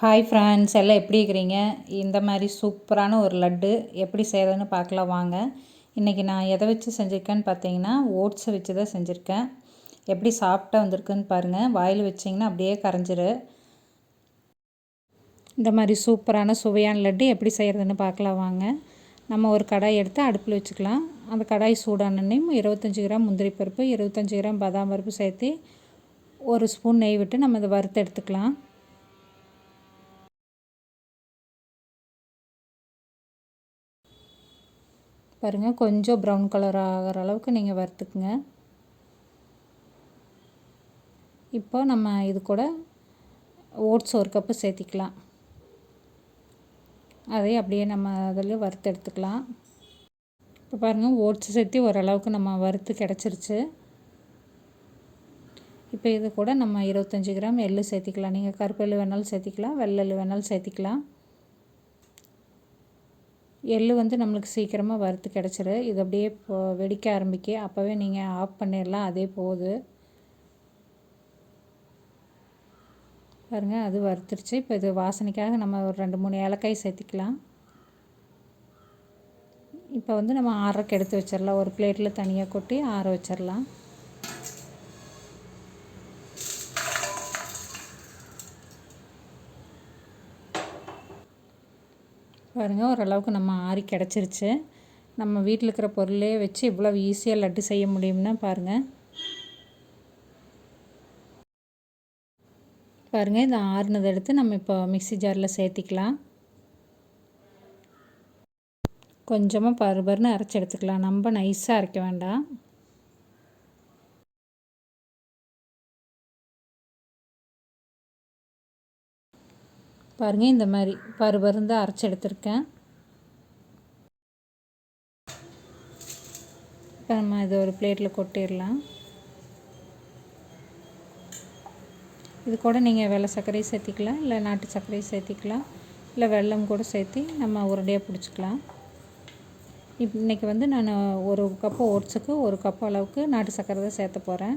Hi friends எல்லாம் எப்படி இருக்கிறீங்க? இந்த மாதிரி சூப்பரான ஒரு லட்டு எப்படி செய்கிறதுன்னு பார்க்கலாம் வாங்க. இன்றைக்கி நான் எதை வச்சு செஞ்சுருக்கேன்னு பார்த்தீங்கன்னா ஓட்ஸை வச்சு தான் செஞ்சுருக்கேன். எப்படி சாஃப்டாக வந்திருக்குன்னு பாருங்கள் வாயில் வச்சிங்கன்னா அப்படியே கரைஞ்சிரு. இந்த மாதிரி சூப்பரான சுவையான லட்டு எப்படி செய்கிறதுன்னு பார்க்கலாம் வாங்க. நம்ம ஒரு கடாய் எடுத்து அடுப்பில் வச்சுக்கலாம். அந்த கடாய் சூடானனையும் இருபத்தஞ்சி கிராம் முந்திரி பருப்பு இருபத்தஞ்சி கிராம் பாதாம் பருப்பு சேர்த்து ஒரு ஸ்பூன் நெய் விட்டு நம்ம இதை வறுத்து எடுத்துக்கலாம். பாருங்கள் கொஞ்சம் ப்ரௌன் கலர் ஆகிற அளவுக்கு நீங்கள் வறுத்துக்குங்க. இப்போ நம்ம இது கூட ஓட்ஸ் ஒரு கப்பு சேர்த்திக்கலாம். அதை அப்படியே நம்ம அதில் வறுத்து எடுத்துக்கலாம். இப்போ பாருங்கள் ஓட்ஸ் சேர்த்து ஓரளவுக்கு நம்ம வறுத்து கிடச்சிருச்சு. இப்போ இது கூட நம்ம இருபத்தஞ்சி கிராம் எள்ளு சேர்த்திக்கலாம். நீங்கள் கருப்பெள்ளு வேணாலும் சேர்த்திக்கலாம் வெள்ளை வேணாலும் சேர்த்திக்கலாம். எள் வந்து நம்மளுக்கு சீக்கிரமாக வறுத்து கிடச்சிரு. இது அப்படியே வெடிக்க ஆரம்பிக்க. அப்போவே நீங்கள் ஆஃப் பண்ணிடலாம் அதே போகுது பாருங்கள் அது வறுத்துருச்சு. இப்போ இது வாசனைக்காக நம்ம ஒரு ரெண்டு மூணு ஏலக்காய் சேர்த்திக்கலாம். இப்போ வந்து நம்ம ஆறக்கு எடுத்து வச்சிடலாம் ஒரு பிளேட்டில் தனியாக கொட்டி ஆற வச்சிடலாம் பாருங்கள் ஓரளவுக்கு நம்ம ஆறி கிடச்சிருச்சு. நம்ம வீட்டில் இருக்கிற பொருளே வச்சு இவ்வளோ ஈஸியாக லட்டு செய்ய முடியும்னா பாருங்கள் பாருங்கள் இந்த ஆறுனதை எடுத்து நம்ம இப்போ மிக்சி ஜாரில் சேர்த்திக்கலாம். கொஞ்சமாக பருபருன்னு அரைச்சி எடுத்துக்கலாம். ரொம்ப நைஸாக அரைக்க வேண்டாம். பாருங்கள் இந்த மாதிரி பருபருந்து அரைச்சி எடுத்திருக்கேன். இப்போ நம்ம இதை ஒரு பிளேட்டில் கொட்டிடலாம். இது கூட நீங்கள் வெள்ளை சர்க்கரை சேர்த்திக்கலாம் இல்லை நாட்டு சர்க்கரை சேர்த்திக்கலாம் இல்லை வெல்லம் கூட சேர்த்தி நம்ம உருண்டையாக பிடிச்சிக்கலாம். இப் இன்றைக்கி வந்து நான் ஒரு கப்பு ஓட்ஸுக்கு ஒரு கப்பு அளவுக்கு நாட்டு சர்க்கரை தான் சேர்த்த போகிறேன்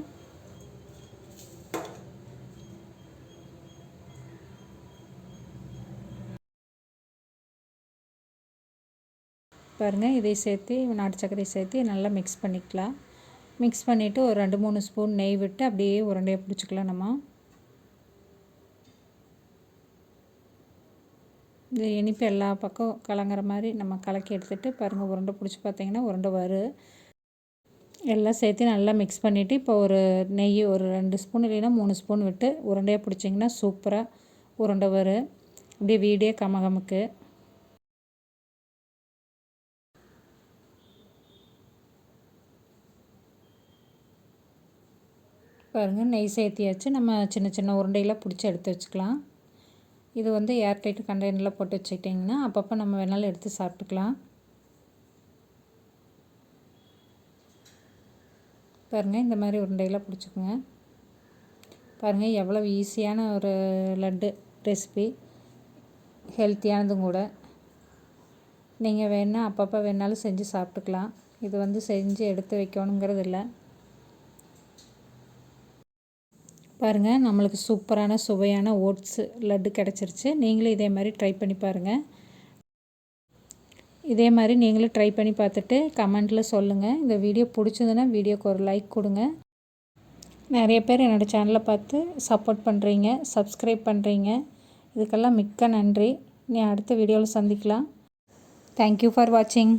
பாருங்கள் இதை சேர்த்து நாட்டு சர்க்கரை சேர்த்து நல்லா மிக்ஸ் பண்ணிக்கலாம். மிக்ஸ் பண்ணிவிட்டு ஒரு ரெண்டு மூணு ஸ்பூன் நெய் விட்டு அப்படியே உருண்டையை பிடிச்சிக்கலாம் நம்ம. இந்த இனிப்பு எல்லா பக்கம் கலங்குற மாதிரி நம்ம கலக்கி எடுத்துகிட்டு பாருங்கள் உருண்டை பிடிச்சி பார்த்தீங்கன்னா உருண்டை வரும் எல்லாம் சேர்த்து நல்லா மிக்ஸ் பண்ணிவிட்டு இப்போ ஒரு நெய் ஒரு ரெண்டு ஸ்பூன் இல்லைன்னா மூணு ஸ்பூன் விட்டு உருண்டையாக பிடிச்சிங்கன்னா சூப்பராக உருண்டை வரும் அப்படியே வீடே கமகமுக்கு. பாருங்கள் நெய் சேர்த்தியாச்சு நம்ம சின்ன சின்ன உருண்டையில் பிடிச்சி எடுத்து வச்சுக்கலாம். இது வந்து ஏர்டைட் கண்டெய்னரில் போட்டு வச்சுக்கிட்டிங்கன்னா அப்பப்போ நம்ம வேணாலும் எடுத்து சாப்பிட்டுக்கலாம். பாருங்கள் இந்த மாதிரி உருண்டையில் பிடிச்சிக்கோங்க. பாருங்கள் எவ்வளோ ஈஸியான ஒரு லட்டு ரெசிபி ஹெல்த்தியானதும் கூட. நீங்கள் வேணால் அப்பப்போ வேணாலும் செஞ்சு சாப்பிட்டுக்கலாம். இது வந்து செஞ்சு எடுத்து வைக்கணுங்கிறது இல்லை பாருங்கள் நம்மளுக்கு சூப்பரான சுவையான ஓட்ஸ் லட்டு கிடச்சிருச்சு. நீங்களும் இதே மாதிரி ட்ரை பண்ணி பாருங்கள் இதே மாதிரி நீங்களும் ட்ரை பண்ணி பார்த்துட்டு கமெண்ட்டில் சொல்லுங்கள் இந்த வீடியோ பிடிச்சதுன்னா வீடியோக்கு ஒரு லைக் கொடுங்க. நிறைய பேர் என்னோடய சேனலை பார்த்து சப்போர்ட் பண்ணுறீங்க சப்ஸ்கிரைப் பண்ணுறீங்க இதுக்கெல்லாம் மிக்க நன்றி. நீ அடுத்த வீடியோவில் சந்திக்கலாம். தேங்க்யூ ஃபார் வாட்சிங்